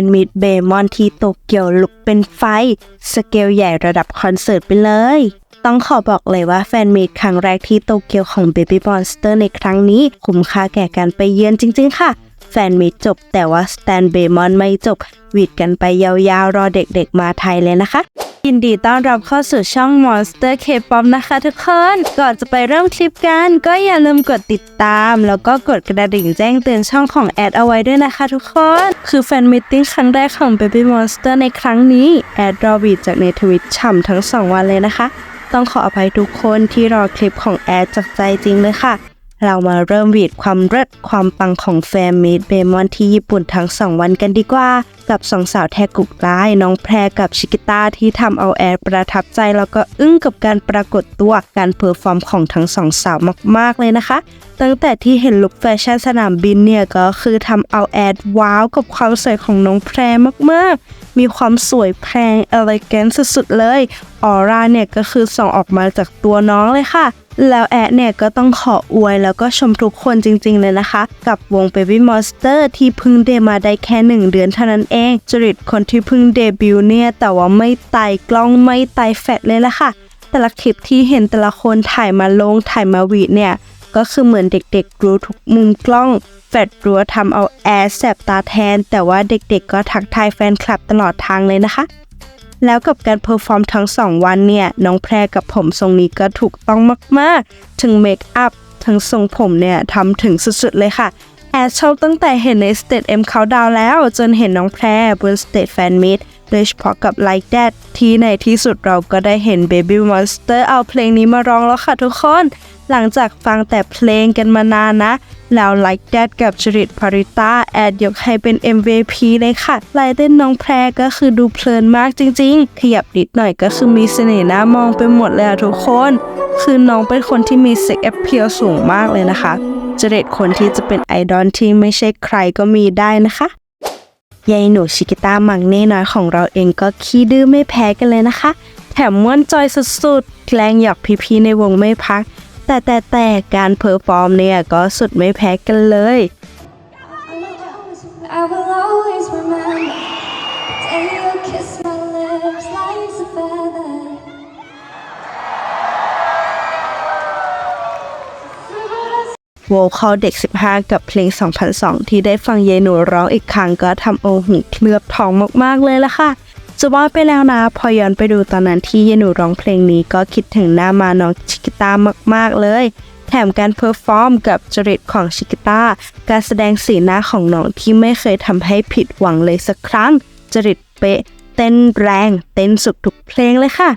นมิตเบมอนที่โตเกียวลุกเป็นไฟ สเกลใหญ่ระดับคอนเสิร์ตไปเลย ต้องขอบอกเลยว่าแฟนมิตครั้งแรกที่โตเกียวของ Baby Monster ในครั้งนี้ คุ้มค่าแก่การไปเยือนจริง ๆ ค่ะ แฟนมิตจบแต่ว่าสแตนเบมอนไม่จบหวีดกันไปยาวๆ รอเด็กๆมาไทยเลยนะคะยินดีต้อนรับเข้าสู่ช่อง Monster K-pop นะคะทุกคน ก่อนจะไปเริ่มคลิปกัน ก็อย่าลืมกดติดตาม แล้วก็กดกระดิ่งแจ้งเตือนช่องของแอดเอาไว้ด้วยนะคะทุกคน คือแฟนมิทติ้งครั้งแรกของ Baby Monster ในครั้งนี้ แอดรอวีดจากในทวิตฉ่ำทั้ง 2 วันเลยนะคะ ต้องขออภัยทุกคนที่รอคลิปของแอดจากใจจริงเลยค่ะ เรามาเริ่มวีดความเลิศความปังของแฟนมิตเบมอนที่ญี่ปุ่นทั้ง 2 วันกันดีกว่า กับสองสาวแทกุกร้ายน้องแพรกับชิกิต้าที่ทำเอาแอดประทับใจ แล้วก็อึ้งกับการปรากฏตัวการเพอร์ฟอร์มของทั้งสองสาวมาก ๆ เลยนะคะ ตั้งแต่ที่เห็นลุคแฟชั่นสนามบินเนี่ย ก็คือทำเอาแอดว้าวกับความสวยของน้องแพรมากๆ มีความสวยแพงเอเลแกนสุดๆเลยออร่าเนี่ยก็คือส่องออกมาจากตัวน้องเลยค่ะ แล้วแอดเนี่ยก็ต้องขออวยแล้วก็ชมทุกคนจริงๆเลยนะคะ กับวง Baby Monster ที่เพิ่งเดบิวต์มาได้แค่ 1 เดือนเท่านั้นเอง จริตคนที่เพิ่งเดบิวต์เนี่ย แต่ว่าไม่ไต่กล้องไม่ไต่แฟดเลยละค่ะ แต่ละคลิปที่เห็นแต่ละคนถ่ายมาลงถ่ายมาวีดเนี่ย ก็คือเหมือนเด็กๆ รู้ทุกมุมกล้องแฟดรัวทำเอาแอร์แสบตาแทน แต่ว่าเด็กๆก็ทักทายแฟนคลับตลอดทางเลยนะคะ แล้วกับการเพอร์ฟอร์มทั้ง 2 วันเนี่ย น้องแพรกับผมทรงนี้ก็ถูกต้องมาก ๆ ถึงเมคอัพทั้งทรงผมเนี่ยทำถึงสุด ๆ เลยค่ะ แอดชอบตั้งแต่เห็นในสเตจเอ็มเขาดาวแล้ว จนเห็นน้องแพรบนสเตจแฟนมิตโดยเฉพาะกับ Like That ที่ในที่สุดเราก็ได้เห็น Baby Monster เอาเพลงนี้มาร้องแล้วค่ะทุกคน หลังจากฟังแต่เพลงกันมานานนะ แล้ว Like That กับจริตพาริต้าแอดยกให้เป็น MVP เลยค่ะลายเต้นน้องแพรก็คือดูเพลินมากจริงๆ ขยับนิดหน่อยก็คือมีเสน่ห์น่ามองไปหมดเลยทุกคน คือน้องเป็นคนที่มีเซ็กแอ p เพียสูงมากเลยนะคะจริตคนที่จะเป็นไอดอลที่ไม่ใช่ใครก็มีได้นะคะยายหนูชิกิต้ามังเน่น้อยของเราเองก็ขี้ดื้อไม่แพ้กันเลยนะคะ แถมม่วนจอยสุดๆ แกล้งหยอกพี่ๆในวงไม่พัก แต่แต่แต่การเพอร์ฟอร์มเนี่ยก็สุดไม่แพ้กันเลย I will always remember the day you kissed my lips like a feather. โวคอลเด็ก 15 กับเพลง 2002 ที่ได้ฟังเยายหนูร้องอีกครั้งก็ทำโอาหูเคลือบทองมาก ๆ เลยละค่ะ จะว่าไปแล้วนะ พอย้อนไปดูตอนนั้นที่เยนูร้องเพลงนี้ก็คิดถึงหน้ามาน้องชิกิต้ามากๆเลย แถมการเพอร์ฟอร์มกับจริตของชิกิต้าการแสดงสีหน้าของน้องที่ไม่เคยทำให้ผิดหวังเลยสักครั้ง จริตเป๊ะ เต้นแรง เต้นสุดทุกเพลงเลยค่ะ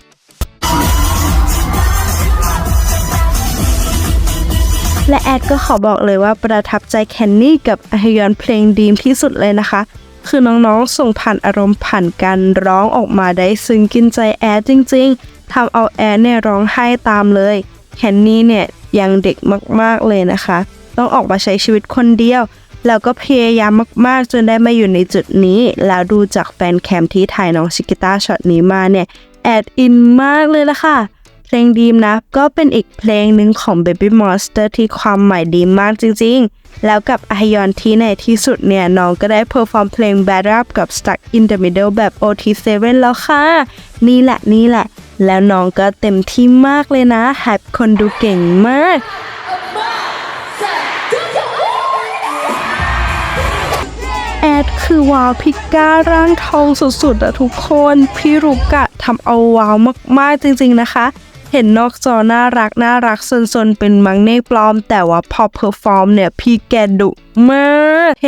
และแอดก็ขอบอกเลยว่าประทับใจแคนนี่กับอฮยอนเพลงดีมที่สุดเลยนะคะ คือน้องๆ ส่งผ่านอารมณ์ผ่านการร้องออกมาได้ซึ้งกินใจแอดจริงๆทำเอาแอดเนี่ยร้องไห้ตามเลยแคนนี่เนี่ยยังเด็กมากๆเลยนะคะ ต้องออกมาใช้ชีวิตคนเดียว แล้วก็พยายามมากๆ จนได้มาอยู่ในจุดนี้ แล้วดูจากแฟนแคมที่ถ่ายน้องชิกิต้าช็อตนี้มาเนี่ยแอดอินมากเลยละค่ะ เพลงดีมนะ ก็เป็นอีกเพลงหนึ่งของ Baby Monster ที่ความหมายดีมากจริง ๆ แล้วกับอยอนที่ในที่สุดเนี่ย น้องก็ได้เพอร์ฟอร์มเพลง Bad Up กับ Stuck in the Middle แบบ OT7 แล้วค่ะ นี่แหละนี่แหละ แล้วน้องก็เต็มที่มากเลยนะแฮปคนดูเก่งมากแอดคือวาวพิก้าร่างทองสุดๆอะทุกคน พี่รุกอะทำเอาวาวมากๆจริงๆนะคะ เห็นนอกจอน่ารักน่ารักซนๆเป็นมังเน่ปลอม แต่ว่าพอเพอร์ฟอร์มเนี่ยพี่แกดุมากเท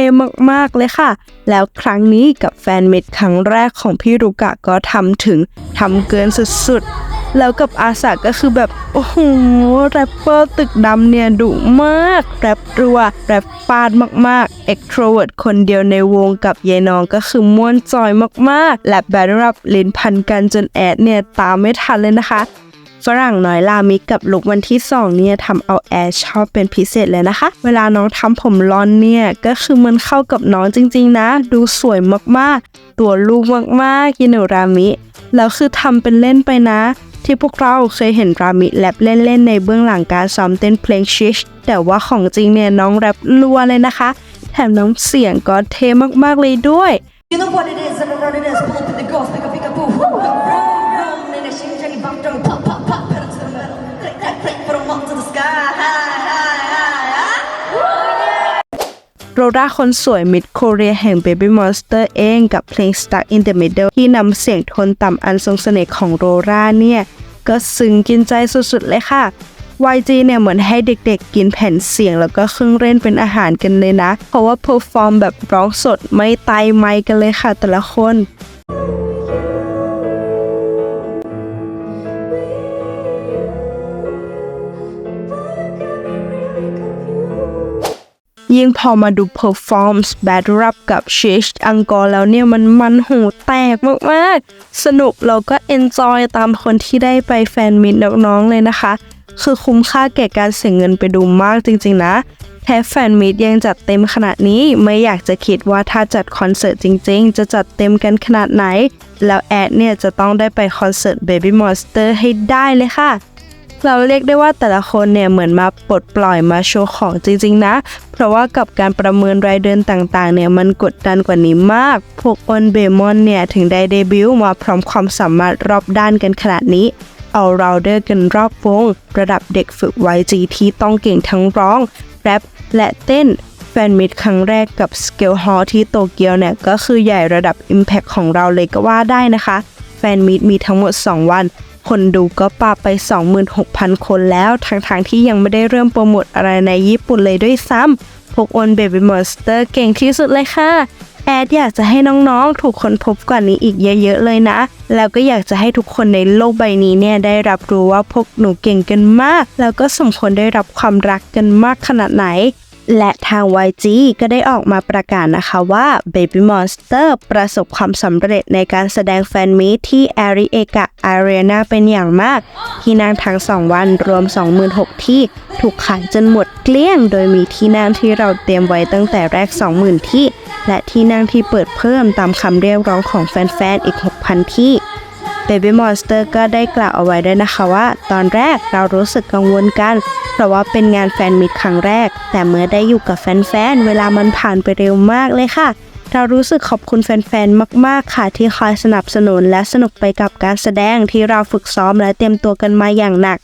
มากๆเลยค่ะ แล้วครั้งนี้กับแฟนเมดครั้งแรกของพี่รุกะก็ทำถึงทำเกินสุดๆ แล้วกับอาสาก็คือแบบ โอ้โหแรปเปอร์ตึกดำเนี่ยดุมาก แรปรัว แรปฟาดมากๆเอ็กโทรเวิร์ดคนเดียวในวงกับยายน้องก็คือม่วนจอยมากๆ และแบดรับลินพันกันจนแอดเนี่ยตามไม่ทันเลยนะคะ ฝรั่งน้อยลามิกกับลุกวันที่ 2 เนี่ยทำเอาแอร์ชอบเป็นพิเศษเลยนะคะ เวลาน้องทำผมลอนเนี่ยก็คือมันเข้ากับน้องจริงๆนะ ดูสวยมากๆ ตัวลูกมากๆยินุรามิ แล้วคือทำเป็นเล่นไปนะ ที่พวกเราเคยเห็นรามิแรปเล่นๆในเบื้องหลังการซ้อมเต้นเพลงชิชแต่ว่าของจริงเนี่ยน้องแรปรัวเลยนะคะ แถมน้ำเสียงก็เท่มากๆเลยด้วย You know what it is, and what it is. Pull up in the ghost, pick up, pick up, boo. woo, Click, clack, click, put 'em up to the sky. High, high, high, high. โรราคนสวยมิดโคเรียแห่ง Baby Monster เองกับเพลง Stuck in the Middle ที่นำเสียงโทนต่ำอันทรงเสน่ห์ของโรราเนี่ย ก็ซึ้งกินใจสุดๆเลยค่ะ YG เนี่ยเหมือนให้เด็กๆกินแผ่นเสียงแล้วก็เครื่องเล่นเป็นอาหารกันเลยนะ เพราะว่าเพอร์ฟอร์มแบบร้องสดไม่ไตไมกันเลยค่ะแต่ละคน ยิ่งพอมาดู performance battle rap กับ Shish อังกอร์แล้วเนี่ยมันมันหูแตกมาก ๆ สนุกเราก็ enjoy ตามคนที่ได้ไปแฟนมิตน้องๆเลยนะคะ คือคุ้มค่าแก่การเสียเงินไปดูมากจริง ๆ นะแค่แฟนมิตยังจัดเต็มขนาดนี้ไม่อยากจะคิดว่าถ้าจัดคอนเสิร์ตจริง ๆ จะจัดเต็มกันขนาดไหน แล้วแอดเนี่ยจะต้องได้ไปคอนเสิร์ต Baby Monster ให้ได้เลยค่ะ เราเรียกได้ว่าแต่ละคนเนี่ยเหมือนมาปลดปล่อยมาโชว์ของจริงๆนะ เพราะว่ากับการประเมินรายเดือนต่างๆเนี่ยมันกดดันกว่านี้มาก พวกออนเบมอนเนี่ยถึงได้เดบิวต์มาพร้อมความสามารถรอบด้านกันขนาดนี้เอาเราเดอร์กันรอบวง ระดับเด็กฝึก YG ที่ต้องเก่งทั้งร้อง แรปและเต้น แฟนมิตครั้งแรกกับสเกลฮอลที่โตเกียวเนี่ย ก็คือใหญ่ระดับ Impact ของเราเลยก็ว่าได้นะคะ แฟนมิตมีทั้งหมด 2 วัน คนดูก็ปาไป 26,000 คนแล้วทั้งๆทที่ยังไม่ได้เริ่มโปรโมทอะไรในญี่ปุ่นเลยด้วยซ้ำพวกโอนเบบี้มอนสเตอร์เก่งที่สุดเลยค่ะ แอดอยากจะให้น้องๆ ถูกคนพบกว่านี้อีกเยอะๆเลยนะ แล้วก็อยากจะให้ทุกคนในโลกใบนี้เนี่ยได้รับรู้ว่าพวกหนูเก่งกันมาก แล้วก็สมควรได้รับความรักกันมากขนาดไหน และทาง YG ก็ได้ออกมาประกาศนะคะว่า Baby Monster ประสบความสำเร็จในการแสดงแฟนมีตที่ a r i e g a Arena เป็นอย่างมาก ที่นั่งทั้ง 2 วันรวม 26,000 ที่ ถูกขายจนหมดเกลี้ยง โดยมีที่นั่งที่เราเตรียมไว้ตั้งแต่แรก 20,000 ที่ และที่นั่งที่เปิดเพิ่มตามคำเรียกร้องของแฟนๆ อีก 6,000 ที่ Baby Monster ก็ได้กล่าวเอาไว้ด้วยนะคะว่า ตอนแรกเรารู้สึกกังวลกัน ราะว่าเป็นงานแฟนมิตครั้งแรก แต่เมื่อได้อยู่กับแฟนๆ เวลามันผ่านไปเร็วมากเลยค่ะ เรารู้สึกขอบคุณแฟนๆ มากๆ ค่ะ ที่คอยสนับสนุนและสนุกไปกับการแสดงที่เราฝึกซ้อมและเตรียมตัวกันมาอย่างหนัก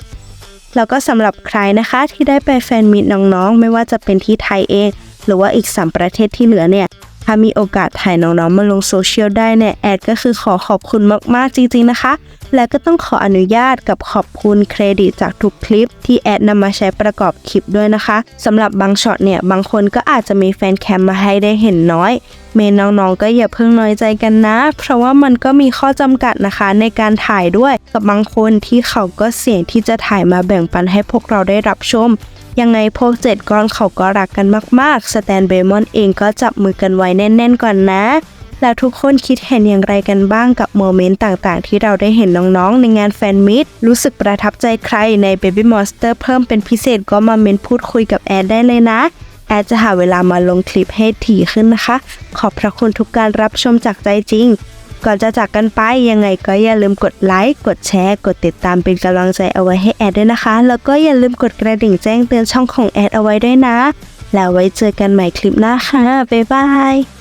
แล้วก็สำหรับใครนะคะที่ได้ไปแฟนมิตน้องๆ ไม่ว่าจะเป็นที่ไทยเอง หรือว่าอีก3ประเทศที่เหลือเนี่ย ถ้ามีโอกาสถ่ายน้องๆมาลงโซเชียลได้เนี่ยแอดก็คือขอขอบคุณมากๆจริงๆนะคะ และก็ต้องขออนุญาตกับขอบคุณเครดิตจากทุกคลิปที่แอดนำมาใช้ประกอบคลิปด้วยนะคะสำหรับบางช็อตเนี่ยบางคนก็อาจจะมีแฟนแคมมาให้ได้เห็นน้อย เมนน้องๆก็อย่าเพิ่งน้อยใจกันนะ เพราะว่ามันก็มีข้อจำกัดนะคะในการถ่ายด้วยกับบางคนที่เขาก็เสี่ยงที่จะถ่ายมาแบ่งปันให้พวกเราได้รับชม ยังไงพวกเจ็ดก้อนเขาก็รักกันมากๆ สแตนเบมอนเองก็จับมือกันไว้แน่นๆก่อนนะ แล้วทุกคนคิดเห็นอย่างไรกันบ้างกับโมเมนต์ต่างๆ ที่เราได้เห็นน้องๆ ในงานแฟนมิตรู้สึกประทับใจใครใน Baby Monster เพิ่มเป็นพิเศษก็มาเมนพูดคุยกับแอดได้เลยนะแอดจะหาเวลามาลงคลิปให้ถี่ขึ้นนะคะ ขอบพระคุณทุกการรับชมจากใจจริง ก่อนจะจากกันไปยังไงก็อย่าลืมกดไลค์ กดแชร์ กดติดตามเป็นกำลังใจเอาไว้ให้แอดด้วยนะคะ แล้วก็อย่าลืมกดกระดิ่งแจ้งเตือนช่องของแอดเอาไว้ด้วยนะ แล้วไว้เจอกันใหม่คลิปหน้าค่ะ บ๊ายบาย